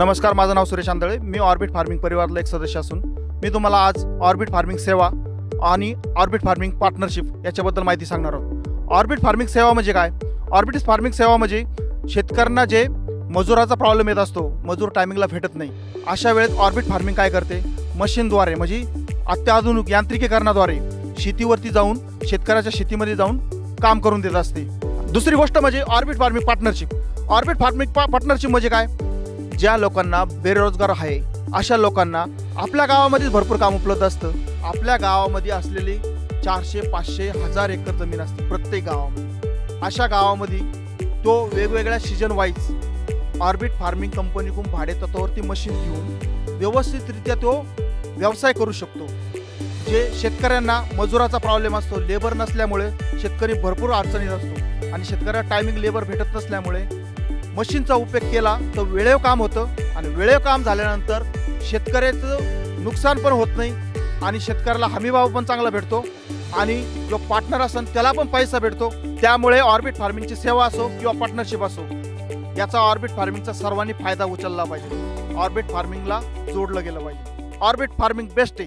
नमस्कार माझं नाव सुरेश आंधळे. मी ऑर्बिट फार्मिंग परिवारातला एक सदस्य असून मी तुम्हाला आज ऑर्बिट फार्मिंग सेवा आणि ऑर्बिट फार्मिंग पार्टनरशिप याच्याबद्दल माहिती सांगणार आहोत. ऑर्बिट फार्मिंग सेवा म्हणजे काय? ऑर्बिट फार्मिंग सेवा म्हणजे शेतकऱ्यांना जे मजुराचा प्रॉब्लेम येत असतो मजूर टायमिंगला भेटत नाही अशा वेळेत ऑर्बिट फार्मिंग काय करते? मशीनद्वारे म्हणजे अत्याधुनिक यांत्रिकीकरणाद्वारे शेतीवरती जाऊन शेतकऱ्याच्या शेतीमध्ये जाऊन काम करून देत असते. दुसरी गोष्ट म्हणजे Orbit Farming partnership. Orbit Farming पा पार्टनरशिप म्हणजे काय? ज्या लोकांना बेरोजगार आहे अशा लोकांना आपल्या गावामध्येच भरपूर काम उपलब्ध असतं. आपल्या गावामध्ये असलेली चारशे पाचशे हजार एकर जमीन असते प्रत्येक गावामध्ये. अशा गावामध्ये तो वेगवेगळ्या सीजन वाईज ऑर्बिट फार्मिंग कंपनीकडून भाडे तत्वावरती मशीन घेऊन व्यवस्थितरित्या तो व्यवसाय करू शकतो. जे शेतकऱ्यांना मजुराचा प्रॉब्लेम असतो लेबर नसल्यामुळे शेतकरी भरपूर अडचणीत असतो आणि शेतकऱ्याला टायमिंग लेबर भेटत नसल्यामुळे मशीनचा उपयोग केला तर वेळेव काम होतं आणि वेळेव काम झाल्यानंतर शेतकऱ्याचं नुकसान पण होत नाही आणि शेतकऱ्याला हमीभाव पण चांगला भेटतो आणि जो पार्टनर असेल त्याला पण पैसा भेटतो. त्यामुळे ऑर्बिट फार्मिंगची सेवा असो किंवा पार्टनरशिप असो याचा ऑर्बिट फार्मिंगचा सर्वांनी फायदा उचलला पाहिजे. ऑर्बिट फार्मिंगला जोडलं गेलं पाहिजे. ऑर्बिट फार्मिंग बेस्ट आहे.